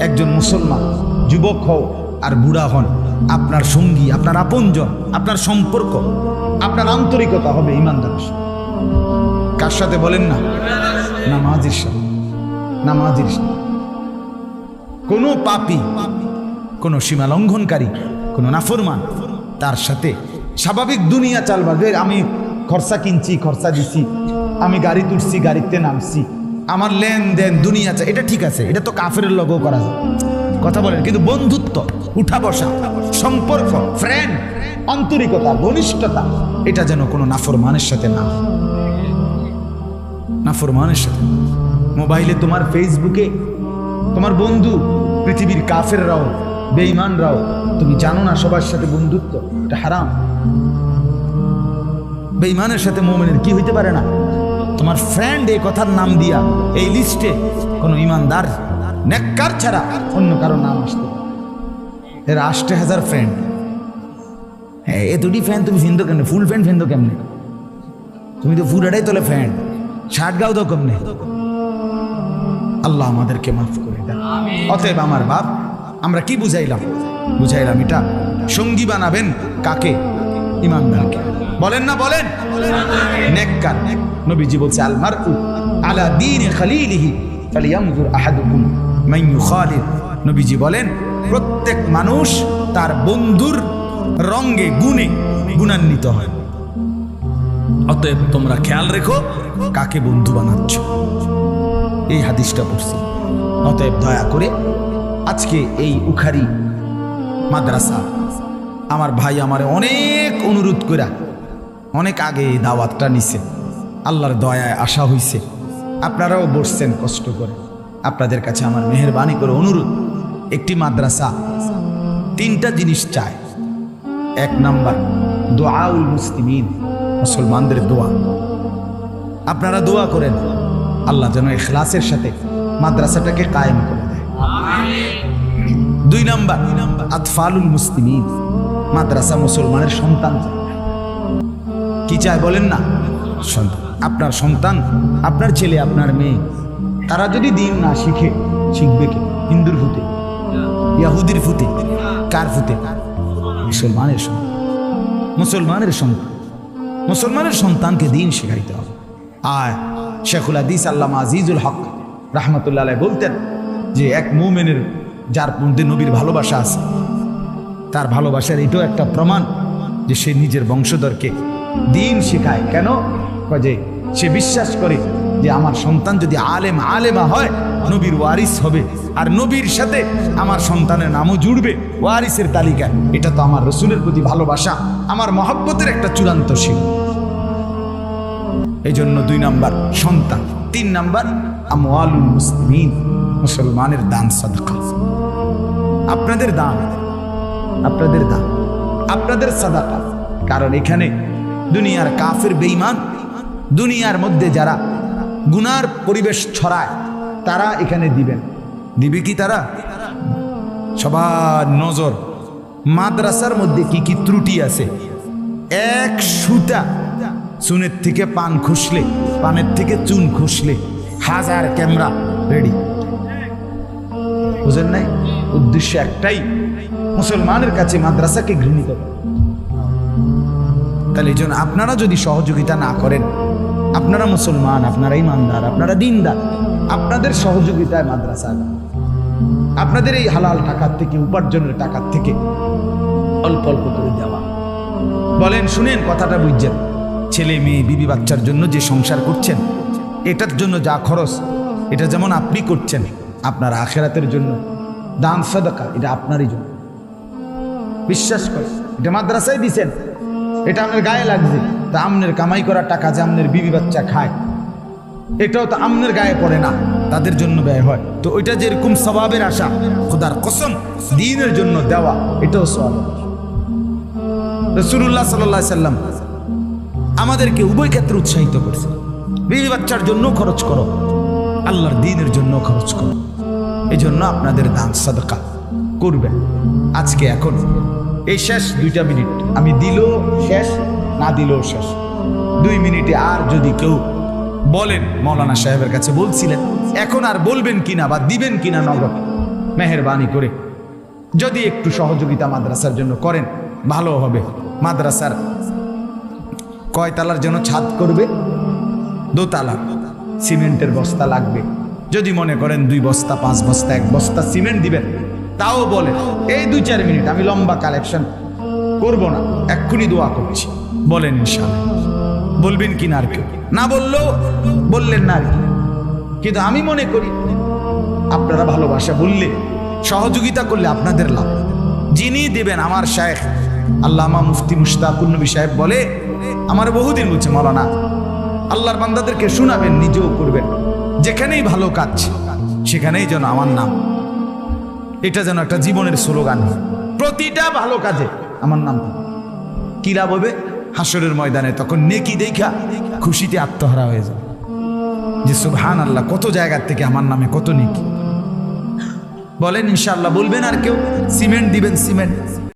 একজন মুসলমান, যুবক হও আর বুড়া হন। আপনার সঙ্গী, আপনার আপনজন, আপনার সম্পর্ক, আপনার আন্তরিকতা হবে ইমানদারের সাথে। কার সাথে বলেন না? নামাজির সাথে। নামাজির সাথে। কোনো পাপি, কোনো সীমা লঙ্ঘনকারী, কোনো নাফরমান তার সাথে স্বাভাবিক দুনিয়া চালবাবে আমি খরচা কিনছি, খরচা দিছি, আমি গাড়ি তুলছি, গাড়িতে নামছি আমার লেনদেন, দুনিয়া চা এটা ঠিক আছে, এটা তো কাফের লগও করা যায়। কথা বলেন, কিন্তু বন্ধুত্ব, উঠা বসা, সম্পর্ক ফ্রেন্ড আন্তরিকতা, ঘনিষ্ঠতা, এটা যেন কোনো নাফরমানের সাথে না। নাফরমানের সাথে মোবাইলে তোমার ফেসবুকে, তোমার বন্ধু, পৃথিবীর কাফেররাও, বেঈমানরাও, তুমি জানো না সবার সাথে বন্ধুত্ব, এটা হারাম। বেঈমানের সাথে মোমেনের কি হইতে পারে না? তোমার ফ্রেন্ড এই কথার নাম দিয়া এই লিস্টে কোনো ইমানদার নেককার ছাড়া অন্য কারও নাম আসতে। এর আষ্টে হাজার ফ্রেন্ড হ্যাঁ এ দুটি ফ্যান তুমি ফিন্দো কেমনে? ফুল ফ্যান ফিন্দো কেমনে? তুমি তো ফুরাটাই তোলে ফ্যান শার্ট গাও তো কেমনে? আল্লাহ আমাদেরকে মাফ করে দেন অতএব আমার বাপ আমরা কি বুঝাইলাম? বুঝাইলাম এটা সঙ্গী বানাবেন কাকে? ইমানদারকে। বলেন না, বলেন। নেককার। নবীজি বলছে আল মারউ আলা দীন খালিলিহি ফালিয়ানজুর আহাদুকুম মান ইউখালিল নবীজি বলেন, প্রত্যেক মানুষ তার বন্ধুর রঙ্গে গুণে গুণান্বিত হয়। অতএব তোমরা খেয়াল রেখো, কাকে বন্ধু বানাচ্ছ। এই হাদিসটা পড়ছি। অতএব দয়া করে আজকে এই উখারি মাদ্রাসা আমার ভাই আমার অনেক অনুরোধ করা অনেক আগে এই দাওয়াতটা নিছে। আল্লাহর দয়ায় আশা হইছে। আপনারাও বসছেন কষ্ট করে। আপনাদের কাছে আমার মেহরবানি করে অনুরোধ একটি মাদ্রাসা তিনটা জিনিস চায়। এক নাম্বার দোয়াউল মুসলিমিন মুসলমানদের দোয়া। আপনারা দোয়া করেন আল্লাহ যেন এখলাসের সাথে মাদ্রাসাটাকে কায়েম করে দেয়। দুই নাম্বার আতফালুল মুসলিমিন মাদ্রাসা মুসলমানের সন্তান। কি চায় বলেন না? সন্তান। আপনার সন্তান আপনার ছেলে আপনার মেয়ে তারা যদি দিন না শিখে শিখবে কে? হিন্দুর ফুতে? ইয়াহুদির ফুতে? কার ফুতে? মুসলমানের সন্তান। মুসলমানের সন্তান। মুসলমানের সন্তানকে দিন শেখাইতে হবে। আর শেখুল আদিস আল্লাহ আজিজুল হক রাহমাতুল্লাহ বলতেন যে এক মুমেনের যার মধ্যে নবীর ভালোবাসা আছে তার ভালোবাসার এটাও একটা প্রমাণ যে সে নিজের বংশধরকে দিন শেখায়। কেন? যে সে বিশ্বাস করে যে আমার সন্তান যদি আলেম আলেমা হয়, নবীর ওয়ারিস হবে। আর নবীর সাথে আমার সন্তানের নামও জুড়বে ওয়ারিসের তালিকায়। এটা তো আমার রসুলের প্রতি ভালোবাসা, আমার মহব্বতের একটা চূড়ান্ত শিল। এই জন্য দুই নাম্বার সন্তান, তিন নাম্বার আমওয়ালুল মুসলিমিন, মুসলমানের দান সাদকা। আপনাদের দান। আপনাদের দান, আপনাদের সাদাকা। কারণ এখানে দুনিয়ার কাফের বেইমান দুনিয়ার মধ্যে যারা গুনার পরিবেশ ছড়ায়, তারা এখানে দিবেন। দিবে কি তারা? সবার নজর। মাদ্রাসার মধ্যে কি কি ত্রুটি আছে? এক সুতা চুনের থেকে পান খুসলে, পানের থেকে চুন খুসলে হাজার ক্যামেরা রেডি। বুঝেন নাই? উদ্দেশ্য একটাই মুসলমানের কাছে মাদ্রাসাকে ঘৃণিত করা। তাহলে এই আপনারা যদি সহযোগিতা না করেন, আপনারা মুসলমান, আপনারা ইমানদার, আপনারা দিনদার, আপনাদের সহযোগিতায় মাদ্রাসা আপনাদের এই হালাল টাকার থেকে, উপার্জনের টাকার থেকে অল্প অল্প করে দেওয়া। বলেন, শুনেন কথাটা বুঝছেন? ছেলে, মেয়ে, বিবি, বাচ্চার জন্য যে সংসার করছেন, এটার জন্য যা খরচ, এটা যেমন আপনি করছেন, আপনার আখেরাতের জন্য দান সাদাকা, এটা আপনারই জন্য। বিশ্বাস করে। এটা মাদ্রাসায় দিছেন। এটা আপনার গায়ে লাগছে। তা আমনের কামাই করা টাকা যে আমনের বিবি বাচ্চা খায়, এটাও তো আমনের গায়ে পড়ে না। তাদের জন্য ব্যয় হয়। তো ওইটা যেরকম স্বভাবের আশা, খোদার কসম, দিনের জন্য দেওয়া, এটাও সব রসুল্লাহ সাল্লাহ সাল্লাম আমাদেরকে উভয় ক্ষেত্রে উৎসাহিত করছে। বিবি বাচ্চার জন্য খরচ করো। আল্লাহর দিনের জন্য খরচ করো। এই জন্য আপনাদের দান সাদকা। করবেন। আজকে এখন। এই শেষ দুইটা মিনিট। আমি দিলেও শেষ, না দিলেও শেষ। দুই মিনিটে আর যদি কেউ বলেন, মৌলানা সাহেবের কাছে বলছিলেন, এখন আর বলবেন কিনা বা দিবেন কিনা নগদ মেহরবানি করে যদি একটু সহযোগিতা মাদ্রাসার জন্য করেন, ভালো হবে। মাদ্রাসার কয় তালার জন্য ছাদ করবে? দোতলা। সিমেন্টের বস্তা লাগবে। যদি মনে করেন দুই বস্তা, পাঁচ বস্তা, এক বস্তা সিমেন্ট দিবেন তাও বলেন এই দুই চার মিনিট, আমি লম্বা কালেকশন করব না, এক্ষুনি দোয়া করছি। বলেন ইনশাআল্লাহ। বলবেন কি না আর কেউ? না বললেও বললেন না কিন্তু আমি মনে করি, আপনারা ভালোবাসা বললে, সহযোগিতা করলে আপনাদের লাভ যিনি দেবেন আমার শায়েখ, আল্লামা মুফতি মুশতাকুর নবী সাহেব বলে, আমার বহুদিন বলছে, মলানা, আল্লাহর বান্দাদেরকে শোনাবেন, নিজেও করবেন। যেখানেই ভালো কাজ, সেখানেই যেন আমার নাম এটা যেন একটা জীবনের স্লোগান। প্রতিটা ভালো কাজে। আমার নাম। কি লাভ হবে? হাসরের ময়দানে তখন নেকি দেখা খুশিতে আত্মহারা হয়ে যাবে। যে সুবহান আল্লাহ কত জায়গার থেকে আমার নামে কত নেকি। বলেন ইনশাল্লাহ বলবেন আর কেউ? সিমেন্ট দিবেন, সিমেন্ট।